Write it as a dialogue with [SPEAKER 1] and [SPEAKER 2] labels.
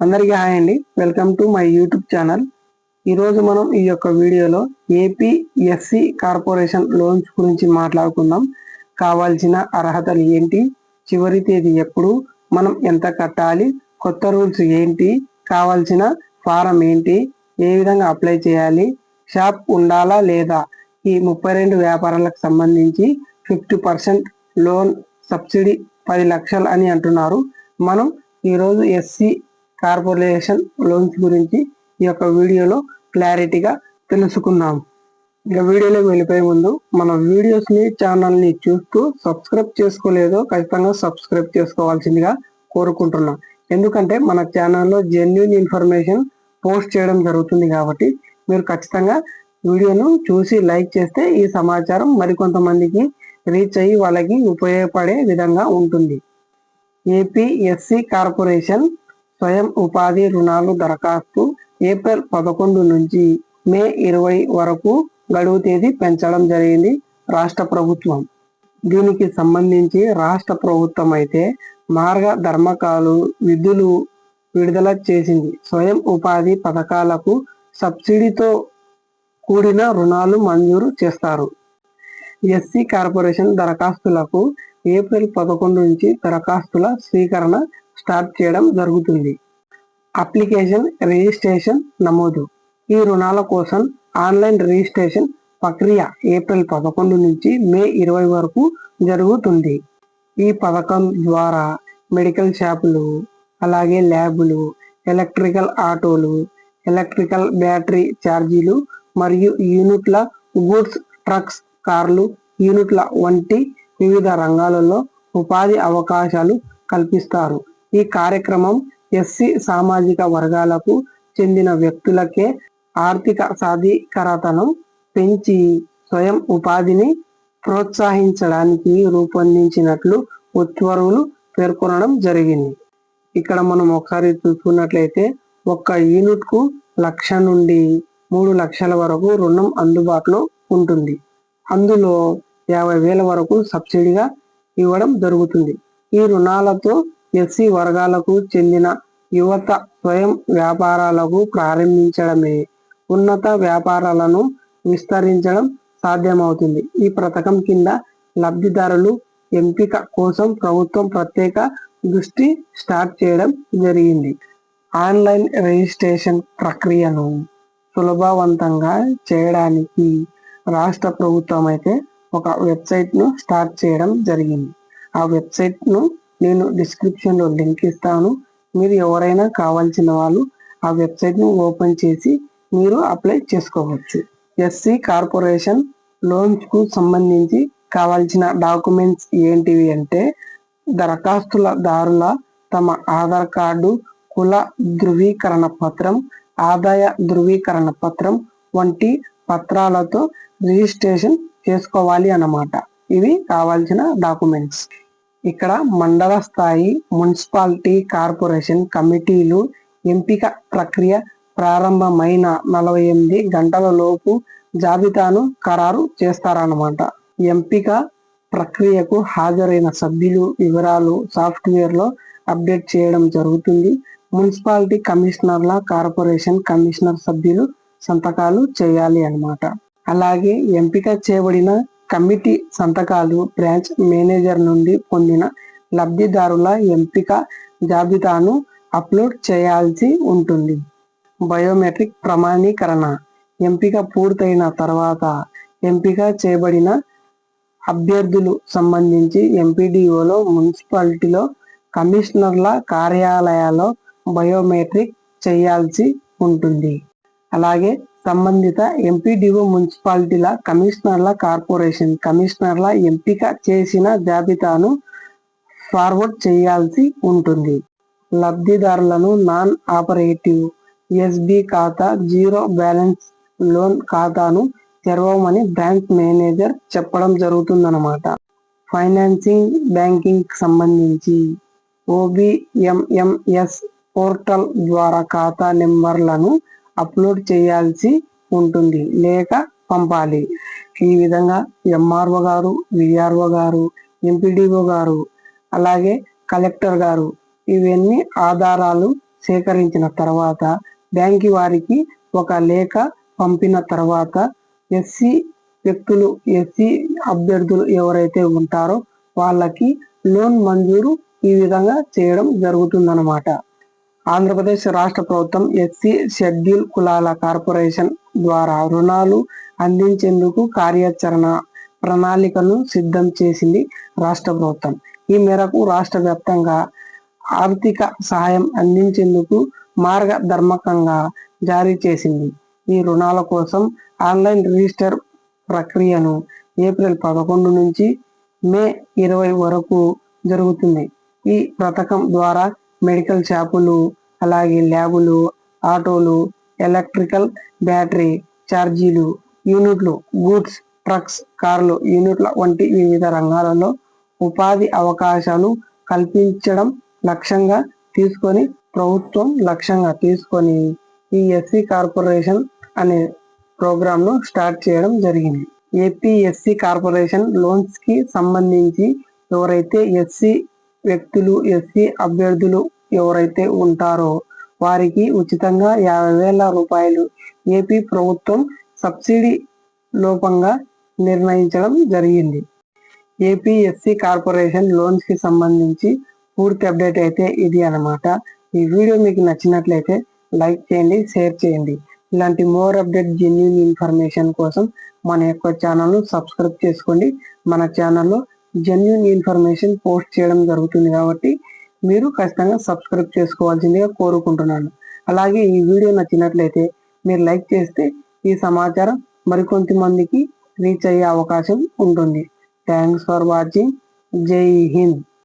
[SPEAKER 1] అందరికీ హాయ్ అండి. Welcome to my YouTube channel. ఈరోజు మనం ఈ యొక్క వీడియోలో ఏపీఎస్సి కార్పొరేషన్ లోన్స్ గురించి మాట్లాడుకుందాం. కావాల్సిన అర్హతలు ఏంటి? చివరి తేదీ ఎప్పుడు? మనం ఎంత కట్టాలి? కొత్త రూల్స్ ఏంటి? కావాల్సిన ఫారం ఏంటి? ఏ విధంగా అప్లై చేయాలి? షాప్ ఉండాలా లేదా? ఈ ముప్పై రెండు వ్యాపారాలకు సంబంధించి ఫిఫ్టీ పర్సెంట్ లోన్ సబ్సిడీ పది లక్షలు అని అంటున్నారు. మనం ఈరోజు ఎస్సీ కార్పొరేషన్ లోన్స్ గురించి ఈ యొక్క వీడియోలో క్లారిటీగా తెలుసుకుందాం ఇక వీడియోలోకి వెళ్ళిపోయే ముందు మన వీడియోస్ని ఛానల్ని చూస్తూ సబ్స్క్రైబ్ చేసుకోలేదో ఖచ్చితంగా సబ్స్క్రైబ్ చేసుకోవాల్సిందిగా కోరుకుంటున్నాం. ఎందుకంటే మన ఛానల్లో జెన్యున్ ఇన్ఫర్మేషన్ పోస్ట్ చేయడం జరుగుతుంది కాబట్టి మీరు ఖచ్చితంగా వీడియోను చూసి లైక్ చేస్తే ఈ సమాచారం మరికొంతమందికి రీచ్ అయ్యి వాళ్ళకి ఉపయోగపడే విధంగా ఉంటుంది. ఏపీఎస్సి కార్పొరేషన్ స్వయం ఉపాధి రుణాలు దరఖాస్తు ఏప్రిల్ పదకొండు నుంచి మే ఇరవై వరకు గడువు తేదీ పెంచడం జరిగింది రాష్ట్ర ప్రభుత్వం. దీనికి సంబంధించి రాష్ట్ర ప్రభుత్వం అయితే మార్గధర్మకాలు విధులు విడుదల చేసింది. స్వయం ఉపాధి పథకాలకు సబ్సిడీతో కూడిన రుణాలు మంజూరు చేస్తారు. ఎస్సీ కార్పొరేషన్ దరఖాస్తులకు ఏప్రిల్ పదకొండు నుంచి దరఖాస్తుల స్వీకరణ స్టార్ట్ చేయడం జరుగుతుంది. అప్లికేషన్ రిజిస్ట్రేషన్ నమోదు. ఈ రుణాల కోసం ఆన్లైన్ రిజిస్ట్రేషన్ ప్రక్రియ ఏప్రిల్ పదకొండు నుంచి మే ఇరవై వరకు జరుగుతుంది. ఈ పథకం ద్వారా మెడికల్ షాపులు అలాగే ల్యాబులు ఎలక్ట్రికల్ ఆటోలు ఎలక్ట్రికల్ బ్యాటరీ ఛార్జీలు మరియు యూనిట్ల గూడ్స్ ట్రక్స్ కార్లు యూనిట్ల వంటి వివిధ రంగాలలో ఉపాధి అవకాశాలు కల్పిస్తారు. ఈ కార్యక్రమం ఎస్సి సామాజిక వర్గాలకు చెందిన వ్యక్తులకే ఆర్థిక సాధికారతను పెంచి స్వయం ఉపాధిని ప్రోత్సహించడానికి రూపొందించినట్లు ఉత్తర్వులు పేర్కొనడం జరిగింది. ఇక్కడ మనం ఒకసారి చూసుకున్నట్లయితే ఒక్క యూనిట్కు లక్ష నుండి మూడు లక్షల వరకు రుణం అందుబాటులో ఉంటుంది. అందులో యాభై వేల వరకు సబ్సిడీగా ఇవ్వడం జరుగుతుంది. ఈ రుణాలతో ఎస్సీ వర్గాలకు చెందిన యువత స్వయం వ్యాపారాలకు ప్రారంభించడమే. ఉన్నత వ్యాపారాలను విస్తరించడం సాధ్యమవుతుంది. ఈ పథకం కింద లబ్ధిదారులు ఎంపిక కోసం ప్రభుత్వం ప్రత్యేక దృష్టి స్టార్ట్ చేయడం జరిగింది. ఆన్లైన్ రిజిస్ట్రేషన్ ప్రక్రియను సులభవంతంగా చేయడానికి రాష్ట్ర ప్రభుత్వం అయితే ఒక వెబ్సైట్ను స్టార్ట్ చేయడం జరిగింది. ఆ వెబ్సైట్ను నేను డిస్క్రిప్షన్లో లింక్ ఇస్తాను. మీరు ఎవరైనా కావాల్సిన వాళ్ళు ఆ వెబ్సైట్ని ఓపెన్ చేసి మీరు అప్లై చేసుకోవచ్చు. ఎస్సీ కార్పొరేషన్ లోన్స్కు సంబంధించి కావాల్సిన డాక్యుమెంట్స్ ఏంటివి అంటే దరఖాస్తుల దారుల తమ ఆధార్ కార్డు కుల ధృవీకరణ పత్రం ఆదాయ ధృవీకరణ పత్రం వంటి పత్రాలతో రిజిస్ట్రేషన్ చేసుకోవాలి అన్నమాట. ఇవి కావాల్సిన డాక్యుమెంట్స్ ఇక్కడ మండల స్థాయి మున్సిపాలిటీ కార్పొరేషన్ కమిటీలు ఎంపిక ప్రక్రియ ప్రారంభమైన నలభై ఎనిమిది గంటల లోపు జాబితాను ఖరారు చేస్తారన్నమాట. ఎంపిక ప్రక్రియకు హాజరైన సభ్యులు వివరాలు సాఫ్ట్వేర్లో అప్డేట్ చేయడం జరుగుతుంది. మున్సిపాలిటీ కమిషనర్ల కార్పొరేషన్ కమిషనర్ సభ్యులు సంతకాలు చేయాలి అన్నమాట. అలాగే ఎంపిక చేయబడిన కమిటీ సంతకాలు బ్రాంచ్ మేనేజర్ నుండి పొందిన లబ్ధిదారుల ఎంపిక జాబితాను అప్లోడ్ చేయాల్సి ఉంటుంది. బయోమెట్రిక్ ప్రమాణీకరణ. ఎంపిక పూర్తయిన తర్వాత ఎంపిక చేయబడిన అభ్యర్థులు సంబంధించి ఎంపీడీఓలో మున్సిపాలిటీలో కమిషనర్ల కార్యాలయాల్లో బయోమెట్రిక్ చేయాల్సి ఉంటుంది. అలాగే సంబంధిత ఎంపీడీఓ మున్సిపాలిటీల కమిషనర్ల కార్పొరేషన్ కమిషనర్ల ఎంపిక చేసిన జాబితాను ఫార్వర్డ్ చేయాల్సి ఉంటుంది. లబ్ధిదారులను నాన్ ఆపరేటివ్ ఎస్బి ఖాతా జీరో బ్యాలెన్స్ లోన్ ఖాతాను తెరవమని బ్యాంక్ మేనేజర్ చెప్పడం జరుగుతుందన్నమాట. ఫైనాన్సింగ్ బ్యాంకింగ్ సంబంధించి ఓబిఎంఎంఎస్ పోర్టల్ ద్వారా ఖాతా నెంబర్లను అప్లోడ్ చేయాల్సి ఉంటుంది. లేక పంపాలి. ఈ విధంగా ఎంఆర్ఓ గారు విఆర్ఓ గారు ఎంపీడీఓ గారు అలాగే కలెక్టర్ గారు ఇవన్నీ ఆధారాలు సేకరించిన తర్వాత బ్యాంకి వారికి ఒక లేఖ పంపిన తర్వాత ఎస్సీ వ్యక్తులు ఎస్సీ అభ్యర్థులు ఎవరైతే ఉంటారో వాళ్ళకి లోన్ మంజూరు ఈ విధంగా చేయడం జరుగుతుందన్నమాట. ఆంధ్రప్రదేశ్ రాష్ట్ర ప్రభుత్వం ఎస్సీ షెడ్యూల్ కులాల కార్పొరేషన్ ద్వారా రుణాలు అందించేందుకు కార్యాచరణ ప్రణాళికను సిద్ధం చేసింది రాష్ట్ర ప్రభుత్వం. ఈ మేరకు రాష్ట్ర వ్యాప్తంగా ఆర్థిక సహాయం అందించేందుకు మార్గధర్మకంగా జారీ చేసింది. ఈ రుణాల కోసం ఆన్లైన్ రిజిస్టర్ ప్రక్రియను ఏప్రిల్ పదకొండు నుంచి మే ఇరవై వరకు జరుగుతుంది. ఈ పథకం ద్వారా మెడికల్ షాపులు అలాగే ల్యాబులు ఆటోలు ఎలక్ట్రికల్ బ్యాటరీ ఛార్జీలు యూనిట్లు గూడ్స్ ట్రక్స్ కార్లు యూనిట్ల వంటి వివిధ రంగాలలో ఉపాధి అవకాశాలు కల్పించడం లక్ష్యంగా తీసుకొని ప్రభుత్వం లక్ష్యంగా తీసుకొని ఈ ఎస్సీ కార్పొరేషన్ అనే ప్రోగ్రాంను స్టార్ట్ చేయడం జరిగింది. ఏపీఎస్సి కార్పొరేషన్ లోన్స్కి సంబంధించి ఎవరైతే ఎస్సీ వ్యక్తులు ఎస్సీ అభ్యర్థులు ఎవరైతే ఉంటారో వారికి ఉచితంగా యాభై వేల రూపాయలు ఏపీ ప్రభుత్వం సబ్సిడీ లోపంగా నిర్ణయించడం జరిగింది. ఏపీఎస్సీ కార్పొరేషన్ లోన్స్కి సంబంధించి పూర్తి అప్డేట్ అయితే ఇది అన్నమాట. ఈ వీడియో మీకు నచ్చినట్లయితే లైక్ చేయండి షేర్ చేయండి. ఇలాంటి మోర్ అప్డేట్ జెన్యున్ ఇన్ఫర్మేషన్ కోసం మన యొక్క ఛానల్ను సబ్స్క్రైబ్ చేసుకోండి. మన ఛానల్లో జెన్యున్ ఇన్ఫర్మేషన్ పోస్ట్ చేయడం జరుగుతుంది కాబట్టి మీరు ఖచ్చితంగా సబ్స్క్రైబ్ చేసుకోవాల్సిందిగా కోరుకుంటున్నాను. అలాగే ఈ వీడియో నచ్చినట్లయితే మీరు లైక్ చేస్తే ఈ సమాచారం మరికొంత మందికి రీచ్ అయ్యే అవకాశం ఉంటుంది. థ్యాంక్స్ ఫర్ వాచింగ్ జై హింద్